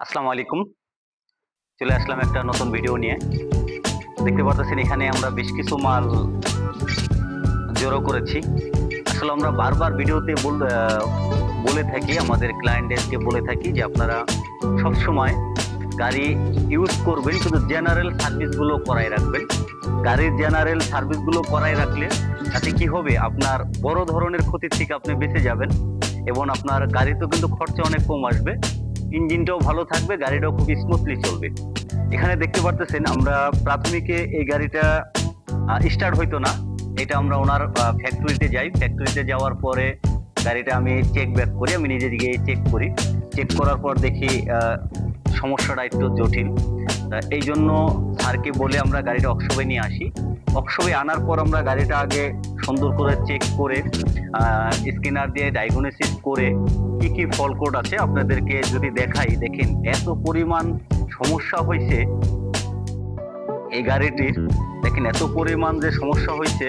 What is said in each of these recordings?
আসসালামু আলাইকুম। চলে আসলাম একটা নতুন ভিডিও নিয়ে। দেখতে পাচ্ছেন এখানে আমরা বেশ কিছু মাল জড়ো করেছি। আসলে আমরা বারবার ভিডিওতে বল- থাকি, আমাদের ক্লায়েন্টদেরকে বলে থাকি যে আপনারা সব সময় গাড়ি ইউজ করবেন কিন্তু জেনারেল সার্ভিসগুলো করাই রাখবেন। গাড়ির জেনারেল সার্ভিসগুলো করাই রাখলে তাতে কি হবে? আপনার বড় ধরনের ক্ষতি থেকে আপনি বেঁচে যাবেন এবং আপনার গাড়িতেও কিন্তু খরচা অনেক কম আসবে। ইঞ্জিনটাও ভালো থাকবে, গাড়িটাও খুব স্মুথলি চলবে। এখানে দেখতে পারতেছেন আমরা প্রাথমিকে এই গাড়িটা স্টার্ট হইতো না। এটা আমরা ওনার ফ্যাক্টরিতে যাই। ফ্যাক্টরিতে যাওয়ার পরে গাড়িটা আমি চেক ব্যাক করি, আমি নিজে গিয়ে চেক করি। চেক করার পর দেখি সমস্যাটা একটু জটিল। এই জন্য স্যারকে বলে আমরা গাড়িটা অক্সবে নিয়ে আসি। অক্সবে আনার পর আমরা গাড়িটা আগে সুন্দর করে চেক করে স্ক্যানার দিয়ে ডায়াগনোসিস করে কি কি ফল কোড আছে আপনাদেরকে যদি দেখাই, দেখেন এত পরিমাণ সমস্যা হয়েছে এই গাড়িটির। দেখেন এত পরিমাণ যে সমস্যা হয়েছে,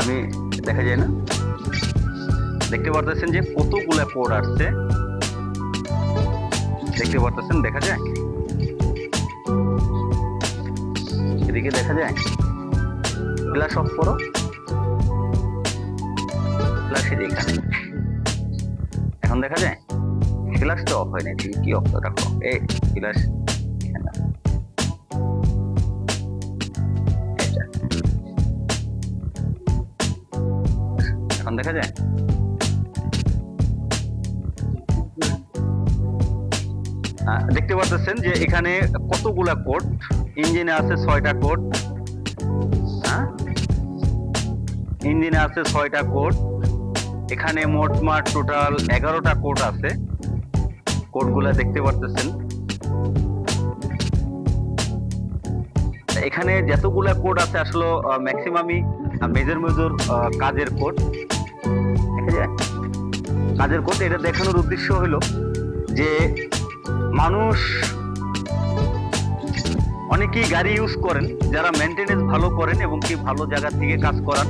আমি দেখা যায় না। দেখতে পারতেছেন যে কতগুলা কোড আসছে? দেখতে পারতেছেন, দেখা যায়? এদিকে দেখা যায় গ্লাস অফ করো। ফ্ল্যাশ এখানে এখন দেখা যায় ফ্ল্যাশ তো অফ হয়নি তুমি কি অফ রাখো এই এইটা। এখন দেখা যায় দেখতে পাচ্ছেন যে এখানে কতগুলা কোড ইঞ্জিনে আছে ছয়টা কোড। হ্যাঁ? ইঞ্জিনে আছে ছয়টা কোড। এখানে মোটমাট টোটাল এগারোটা কোড আছে। কোডগুলা দেখতে পারতেছেন। এখানে যতগুলা কোড আছে, আসলে ম্যাক্সিমামই মেজর মেজর কাজের কোড। কাজের কোড, এটা দেখানোর উদ্দেশ্য হলো যে, মানুষ অনেকেই গাড়ি ইউজ করেন, যারা মেনটেনেন্স ভালো করেন এবং কি ভালো জায়গা থেকে কাজ করান।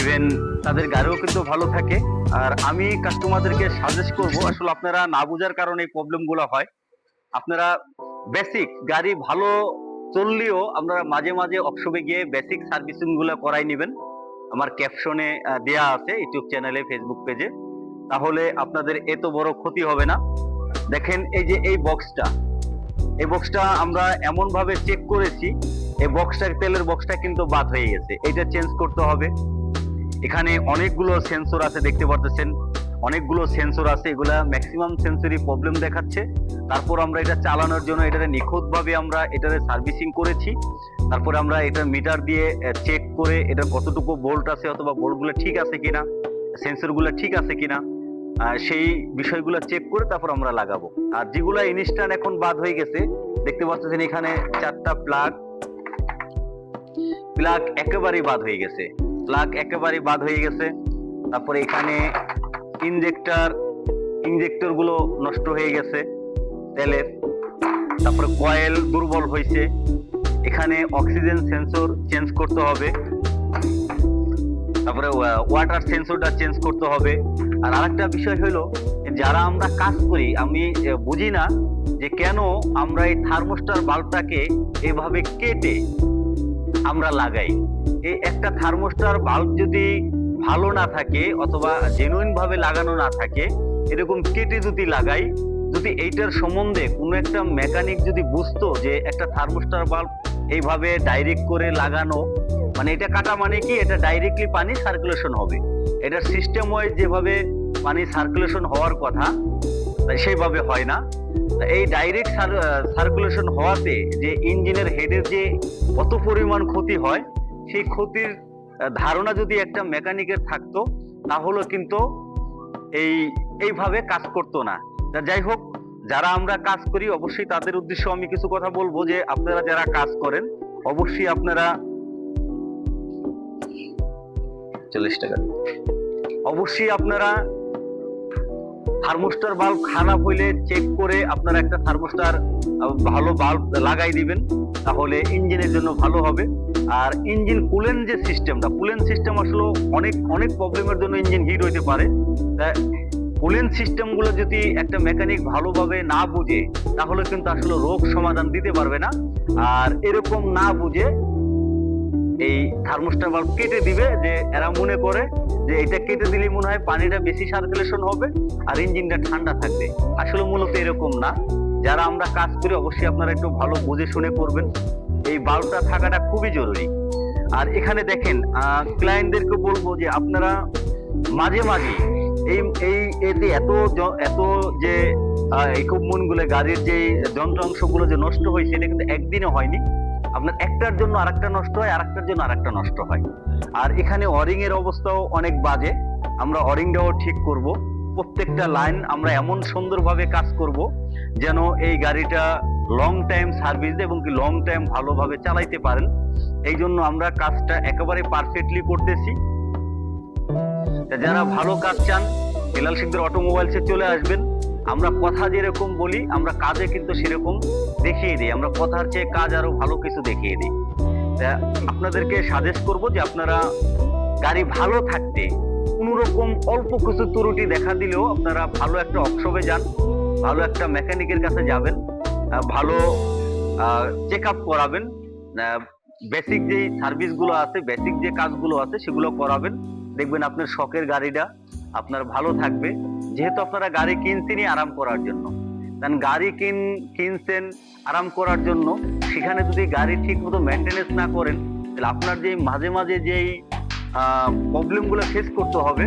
ইভেন তাদের গাড়িও কিন্তু ভালো থাকে। আর আমি কাস্টমারদেরকে সাজেস্ট করব, আসলে আপনারা না বোঝার কারণে এই প্রবলেমগুলো হয়। আপনারা বেসিক গাড়ি ভালো চললেও আপনারা মাঝে মাঝে অপশপে গিয়ে বেসিক সার্ভিসিংগুলো করাই নেবেন। আমার ক্যাপশনে দেয়া আছে ইউটিউব চ্যানেলে ফেসবুক পেজে তাহলে আপনাদের এত বড় ক্ষতি হবে না। দেখেন এই যে এই বক্সটা এই বক্সটা আমরা এমন ভাবে চেক করেছি, এই বক্সটা তেলের বক্সটা কিন্তু বাদ হয়ে গেছে। এটা চেঞ্জ করতে হবে। এখানে অনেকগুলো সেন্সর আছে, দেখতে পারতেছেন? অনেকগুলো সেন্সর আছে, এগুলা ম্যাক্সিমাম সেন্সরি প্রবলেম দেখাচ্ছে। তারপর আমরা এটা চালানোর জন্য এটাকে নিখুঁতভাবে আমরা এটারে সার্ভিসিং করেছি। তারপর আমরা এটা মিটার দিয়ে চেক করে এটা কতটুকু বোল্ট আছে অথবা বোল্টগুলো ঠিক আছে কিনা সেন্সরগুলো ঠিক আছে কিনা সেই বিষয়গুলো চেক করে তারপর আমরা লাগাবো। আর যেগুলো ইনস্ট্যান্ট এখন বাদ হয়ে গেছে, দেখতে পাচ্ছেন এখানে চারটা প্লাগ প্লাগ একেবারেই বাদ হয়ে গেছে। প্লাগ একেবারেই বাদ হয়ে গেছে। তারপরে এখানে ইনজেক্টর ইনজেক্টরগুলো নষ্ট হয়ে গেছে তেলের। তারপরে কয়েল দুর্বল হয়েছে। এখানে অক্সিজেন সেন্সর চেঞ্জ করতে হবে। তারপরে ওয়াটার সেন্সরটা চেঞ্জ করতে হবে। আর আরেকটা বিষয় হলো যারা আমরা কাজ করি, আমি বুঝি না যে কেন আমরা এই থার্মোস্টার বাল্বটাকে এভাবে কেটে আমরা লাগাই। এই একটা থার্মোস্টার বাল্ব যদি ভালো না থাকে অথবা জেনুইন ভাবে লাগানো না থাকে, এরকম কেটে যদি লাগাই, যদি এইটার সম্বন্ধে কোনো একটা মেকানিক যদি বুঝতো যে একটা থার্মোস্টার বাল্ব এইভাবে ডাইরেক্ট করে লাগানো মানে এটা কাটা মানে কি? এটা ডাইরেক্টলি পানি সার্কুলেশন হবে। এটা সিস্টেম ওয়াইজ যেভাবে পানি সার্কুলেশন হওয়ার কথা সেইভাবে হয় না। এই ডাইরেক্ট সার্কুলেশন হওয়াতে যে ইঞ্জিনের হেডের যে কত পরিমাণ ক্ষতি হয়, সেই ক্ষতির ধারণা যদি একটা মেকানিকের থাকতো, তাহলে কিন্তু এই, এইভাবে কাজ করতো না। যাই হোক, যারা আমরা কাজ করি, অবশ্যই তাদের উদ্দেশ্যে আমি কিছু কথা বলব যে, আপনারা যারা কাজ করেন, অবশ্যই আপনারা চল্লিশ টাকা। অবশ্যই আপনারা থার্মোস্টার বাল্ব খারাপ হইলে চেক করে আপনারা একটা থার্মোস্টার ভালো বাল্ব লাগাই দিবেন, তাহলে ইঞ্জিনের জন্য ভালো হবে। আর ইঞ্জিন কুলেন যে সিস্টেমটা কুলেন সিস্টেম আসলে অনেক অনেক প্রবলেমের জন্য ইঞ্জিন হিট হইতে পারে। কুলেন সিস্টেমগুলো যদি একটা মেকানিক ভালোভাবে না বুঝে, তাহলে কিন্তু আসলে রোগ সমাধান দিতে পারবে না। আর এরকম না বুঝে এই থার্মোস্টার বাল্ব কেটে দিবে যে এরা মনে করে যে এটা কেটে দিলে মনে হয় পানিটা বেশি সার্কুলেশন হবে আর ইঞ্জিনটা ঠান্ডা থাকবে। আসলে মূলত এরকম না। যারা আমরা কাজ করি, অবশ্যই আপনারা একটু ভালো বুঝে শুনে করবেন। এই বাল্বটা থাকাটা খুবই জরুরি। আর এখানে দেখেন ক্লায়েন্টদেরকে বলব যে আপনারা মাঝে মাঝে এই এই এতে এত এত যে ইকুইপমেন্টগুলো, গাড়ির যে যন্ত্রাংশগুলো যে নষ্ট হয়েছে, এটা কিন্তু একদিনে হয়নি। আপনার একটার জন্য আরেকটা নষ্ট হয়, আরেকটার জন্য আরেকটা নষ্ট হয়। আর এখানে অরিং এর অবস্থাও অনেক বাজে। আমরা অরিংটাও ঠিক করব। প্রত্যেকটা লাইন আমরা এমন সুন্দরভাবে কাজ করব যেন এই গাড়িটা লং টাইম সার্ভিস এবং কি লং টাইম ভালোভাবে চালাইতে পারেন। এই জন্য আমরা কাজটা একেবারে পারফেক্টলি করতেছি। যারা ভালো কাজ চান, বিলাল সিকদের অটোমোবাইলসে চলে আসবেন। আমরা কথা যেরকম বলি, আমরা কাজে কিন্তু সেরকম দেখিয়ে দিই। আমরা কথার চেয়ে কাজ আরও ভালো কিছু দেখিয়ে দিই। আপনাদেরকে সাজেস্ট করব যে আপনারা গাড়ি ভালো থাকতে কোনো রকম অল্প কিছু ত্রুটি দেখা দিলেও আপনারা ভালো একটা অপশপে যান, ভালো একটা মেকানিকের কাছে যাবেন ভালো চেক আপ করাবেন বেসিক যে সার্ভিসগুলো আছে বেসিক যে কাজগুলো আছে, সেগুলো করাবেন। দেখবেন আপনার শখের গাড়িটা আপনার ভালো থাকবে। যেহেতু আপনারা গাড়ি কিনছেনই আরাম করার জন্য। কারণ গাড়ি কিন কিনছেন আরাম করার জন্য, সেখানে যদি গাড়ি ঠিক মতো মেনটেনেন্স না করেন, তাহলে আপনার যে মাঝে মাঝে যেই প্রবলেমগুলো ফেস করতে হবে,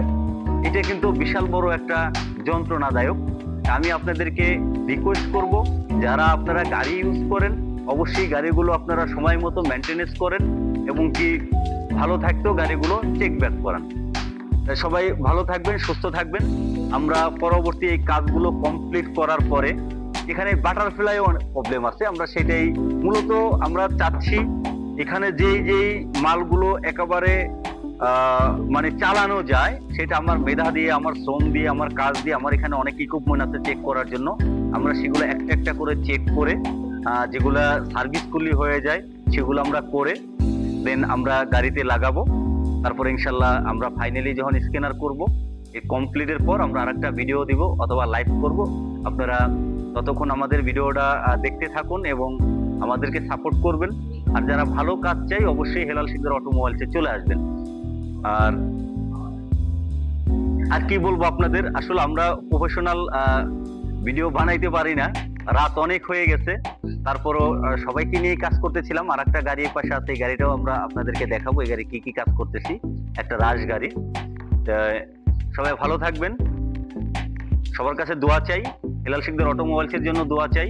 এটা কিন্তু বিশাল বড় একটা যন্ত্রণাদায়ক। আমি আপনাদেরকে রিকোয়েস্ট করব, যারা আপনারা গাড়ি ইউজ করেন, অবশ্যই গাড়িগুলো আপনারা সময় মতো মেনটেনেন্স করেন এবং কি ভালো থাকতেও গাড়িগুলো চেক ব্যাক করান। সবাই ভালো থাকবেন, সুস্থ থাকবেন। আমরা পরবর্তী এই কাজগুলো কমপ্লিট করার পরে এখানে বাটারফ্লাই প্রবলেম আছে। আমরা সেটাই মূলত আমরা চাচ্ছি এখানে যেই যেই মালগুলো একেবারে মানে চালানো যায়, সেটা আমার মেধা দিয়ে, আমার শ্রম দিয়ে, আমার কাজ দিয়ে, আমার এখানে অনেক ইকুইপমেন্ট আছে চেক করার জন্য। আমরা সেগুলো একটা একটা করে চেক করে যেগুলা সার্ভিস করলে হয়ে যায়, সেগুলো আমরা করে দেন আমরা গাড়িতে লাগাবো। তারপর ইনশাল্লাহ আমরা ফাইনালি যখন স্ক্যানার করব এই কমপ্লিটের পর আমরা আরেকটা ভিডিও দিব অথবা লাইভ করব। আপনারা ততক্ষণ আমাদের ভিডিওটা দেখতে থাকুন এবং আমাদেরকে সাপোর্ট করবেন। আর যারা ভালো কাজ চাই, অবশ্যই হেলাল সিকদার অটোমোবাইলসে চলে আসবেন। আর আর কি বলব আপনাদের? আসলে আমরা প্রফেশনাল ভিডিও বানাইতে পারি না। রাত অনেক হয়ে গেছে। তারপরও সবাইকে নিয়ে কাজ করতেছিলাম। আর একটা গাড়ি পাশে আছে, এই গাড়িটাও আমরা আপনাদেরকে দেখাবো। এই গাড়ি কি কি কাজ করতেছি? একটা রাজ গাড়ি। সবাই ভালো থাকবেন। সবার কাছে দোয়া চাই। হেলাল সিকদার অটোমোবাইলসের জন্য দোয়া চাই।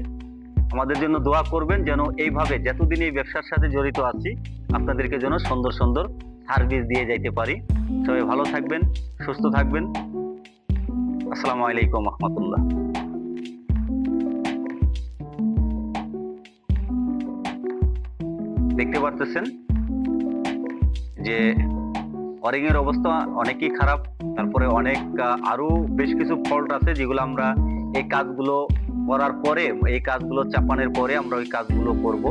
আমাদের জন্য দোয়া করবেন যেন এইভাবে যতদিন এই ব্যবসার সাথে জড়িত আছি, আপনাদেরকে যেন সুন্দর সুন্দর সার্ভিস দিয়ে যাইতে পারি। সবাই ভালো থাকবেন, সুস্থ থাকবেন। আসসালামু আলাইকুম রহমতুল্লাহ। দেখতে পারতেছেন যে অরিং এর অবস্থা অনেকই খারাপ। তারপরে অনেক আরও বেশ কিছু ফল্ট আছে যেগুলো আমরা এই কাজগুলো করার পরে, এই কাজগুলো চাপানোর পরে আমরা ওই কাজগুলো করব।